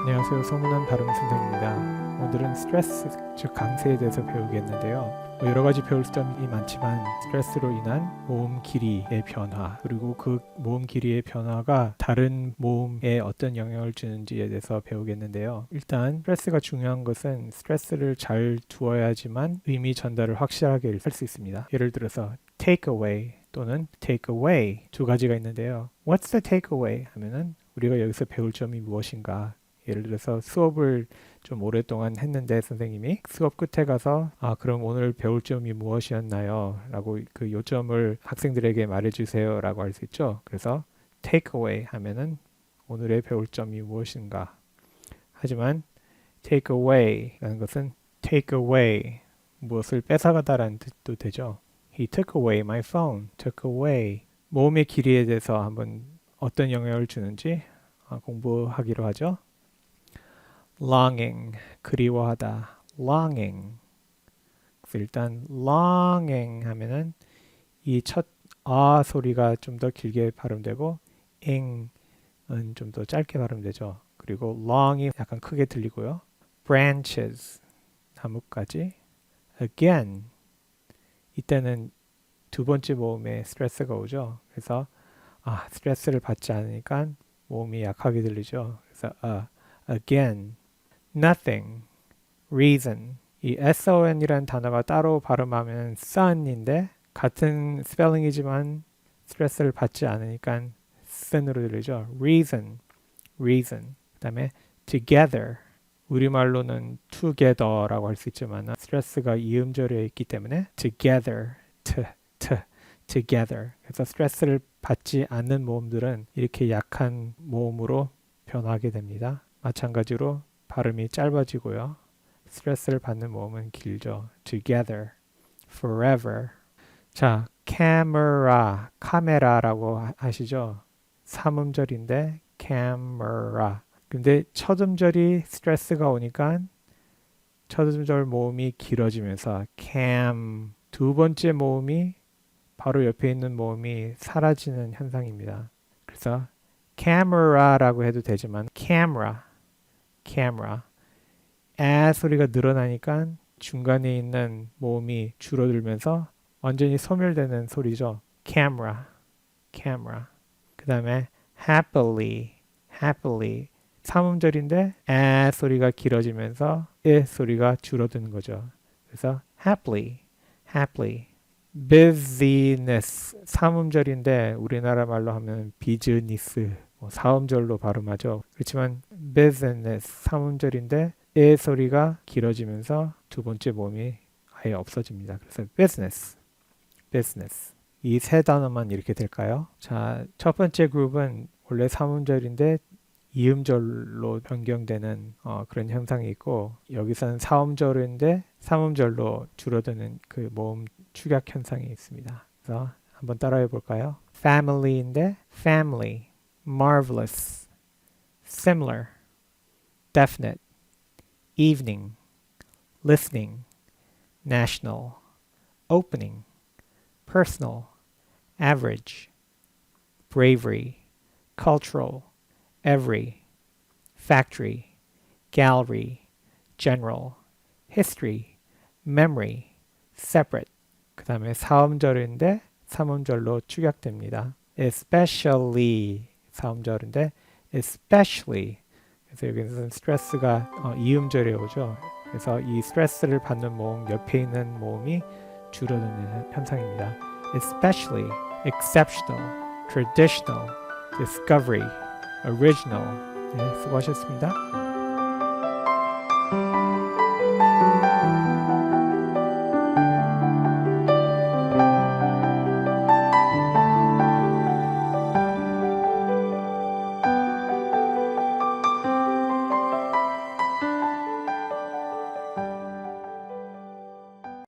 안녕하세요. 소문난 발음 선생입니다. 오늘은 스트레스, 즉 강세에 대해서 배우겠는데요. 뭐 여러 가지 배울 점이 많지만 스트레스로 인한 모음 길이의 변화 그리고 그 모음 길이의 변화가 다른 모음에 어떤 영향을 주는지에 대해서 배우겠는데요. 일단 스트레스가 중요한 것은 스트레스를 잘 두어야지만 의미 전달을 확실하게 할 수 있습니다. 예를 들어서 take away 또는 take away 두 가지가 있는데요. What's the take away 하면은 우리가 여기서 배울 점이 무엇인가? 예를 들어서 수업을 좀 오랫동안 했는데 선생님이 수업 끝에 가서 아 그럼 오늘 배울 점이 무엇이었나요? 라고 그 요점을 학생들에게 말해주세요 라고 할 수 있죠. 그래서 take away 하면은 오늘의 배울 점이 무엇인가? 하지만 take away 라는 것은 take away 무엇을 뺏어가다라는 뜻도 되죠. He took away my phone. took away 모음의 길이에 대해서 한번 어떤 영향을 주는지 어, 공부하기로 하죠. Longing 그리워하다 longing 그래서 일단 longing 하면은 이 첫 아 소리가 좀 더 길게 발음되고 ing은 좀 더 짧게 발음되죠. 그리고 long이 약간 크게 들리고요. branches 나뭇가지 again 이때는 두 번째 모음에 스트레스가 오죠. 그래서 아 스트레스를 받지 않으니까 모음이 약하게 들리죠. 그래서 아 again nothing, reason. 이 son이라는 단어가 따로 발음하면 sun인데 같은 스펠링이지만 스트레스를 받지 않으니까 sun으로 들리죠. reason, reason. 그다음에 together. 우리말로는 together라고 할 수 있지만 스트레스가 이음절에 있기 때문에 together, to, to, together. 그래서 스트레스를 받지 않는 모음들은 이렇게 약한 모음으로 변하게 됩니다. 마찬가지로 발음이 짧아지고요. 스트레스를 받는 모음은 길죠. together, forever. 자, camera, 카메라라고 하- 하시죠. 삼음절인데 camera. 근데 첫 음절이 스트레스가 오니까 첫 음절 모음이 길어지면서 cam 두 번째 모음이 바로 옆에 있는 모음이 사라지는 현상입니다. 그래서 camera라고 해도 되지만 camera camera. 아 소리가 늘어나니까 중간에 있는 모음이 줄어들면서 완전히 소멸되는 소리죠. camera, camera. 그 다음에 happily, happily. 삼음절인데 아 소리가 길어지면서 에 소리가 줄어드는 거죠. 그래서 happily, happily. business 삼음절인데 우리나라 말로 하면 비즈니스 뭐 사음절로 발음하죠. 그렇지만 business 삼음절인데 에 소리가 길어지면서 두 번째 모음이 아예 없어집니다. 그래서 business, 이세 단어만 이렇게 될까요? 자, 첫 번째 그룹은 원래 삼음절인데 이음절로 변경되는 어, 그런 현상이 있고 여기서는 사음절인데 삼음절로 줄어드는 그 모음 축약 현상이 있습니다. 그래서 한번 따라해 볼까요? family인데 family marvelous, similar, definite, evening, listening, national, opening, personal, average, bravery, cultural, every, factory, gallery, general, history, memory, separate. 그 다음에 사음절인데 삼음절로 축약됩니다. especially 사음절인데 especially 그래서 여기서는 스트레스가 어, 이음절에 오죠. 그래서 이 스트레스를 받는 모음 옆에 있는 모음이 줄어드는 현상입니다. especially, exceptional, traditional, discovery, original. 네, 수고하셨습니다.